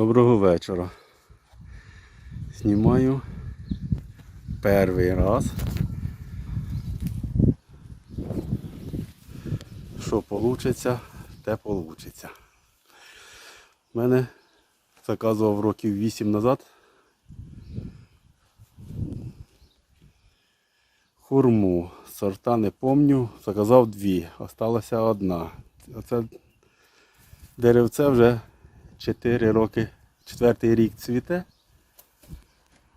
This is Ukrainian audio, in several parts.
Доброго вечора. Знімаю перший раз. Що вийде, те вийде. У мене заказував років 8 назад. Хурму. Сорта не помню, заказав дві, осталася одна. Оце деревце вже 4 роки, четвертий рік цвіте,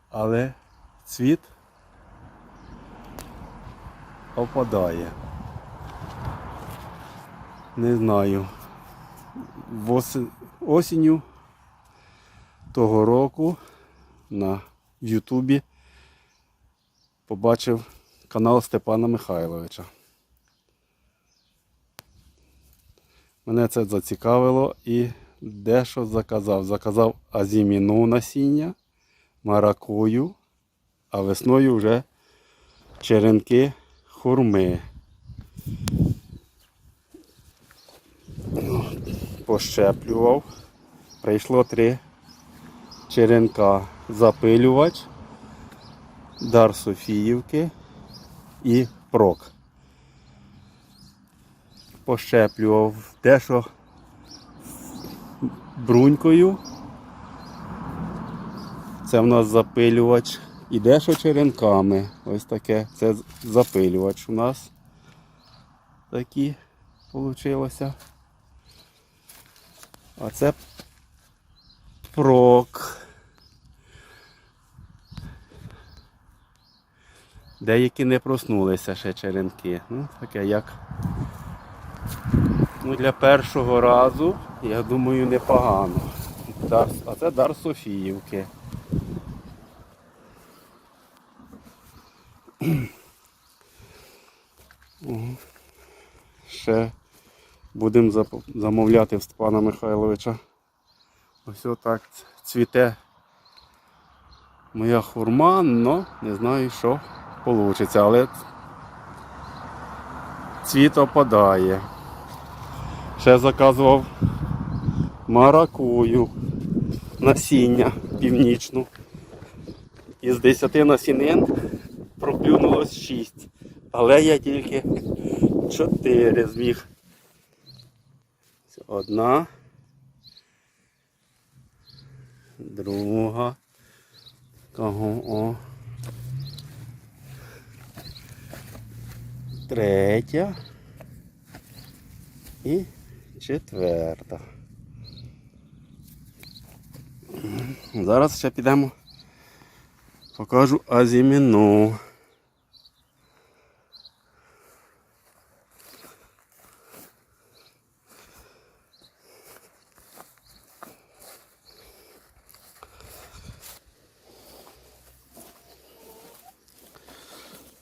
але цвіт опадає. Не знаю. Осінню того року на Ютубі побачив канал Степана Михайловича. Мене це зацікавило і дещо заказав. Заказав азіміну насіння, маракую, а весною вже черенки хурми. Ну, Пощеплював. Прийшло три черенка запилювач, дар Софіївки і прок. Пощеплював дещо брунькою. Це в нас запилювач. І дещо черенками. Ось таке. Це запилювач у нас. Такі вийшлося. А це прок. Деякі не проснулися ще черенки. Ну, таке як. Ну, для першого разу, я думаю, непогано. Дар, а це дар Софіївки. Ще будемо замовляти в Степана Михайловича. Ось отак цвіте моя хурма, але не знаю, що вийде. Але цвіт опадає. Ще заказував маракую насіння північну. Із 10 насінин проклюнулось 6. Але я тільки 4 зміг. Одна. Друга. Кого? О. Третя. І четверта. Зараз ще підемо. Покажу азіміну.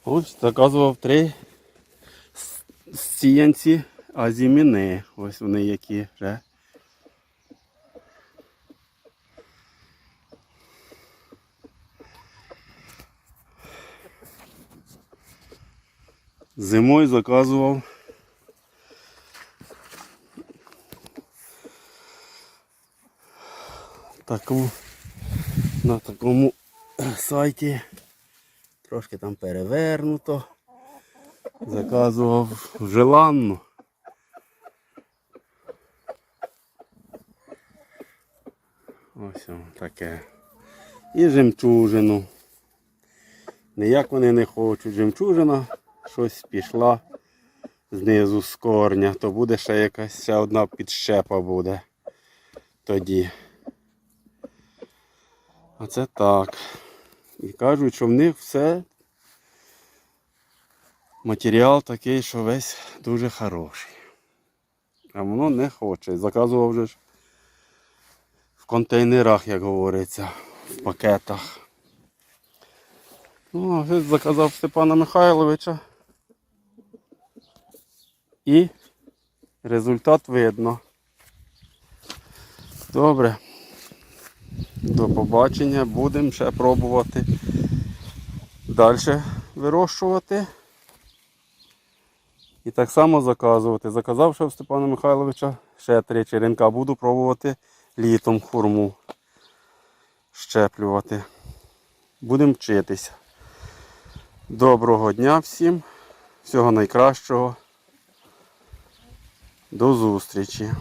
Ось заказував три сіянці азіміни. Ось вони які вже. Зимою заказував таку на такому сайті. Трошки там перевернуто. Заказував желанну. Ось таке. І жемчужину. Ніяк вони не хочуть. Жемчужина щось пішла знизу з корня, то буде ще якась ще одна підщепа буде тоді. А це так. І кажуть, що в них все матеріал такий, що весь дуже хороший. А воно не хоче. Заказував вже ж контейнерах, як говориться, в пакетах. Ну, заказав Степана Михайловича. І результат видно. Добре. До побачення. Будемо ще пробувати далі вирощувати. І так само заказувати. Заказав ще в Степана Михайловича ще три черенка. Буду пробувати літом хурму щеплювати. Будемо вчитися. Доброго дня всім, всього найкращого. До зустрічі.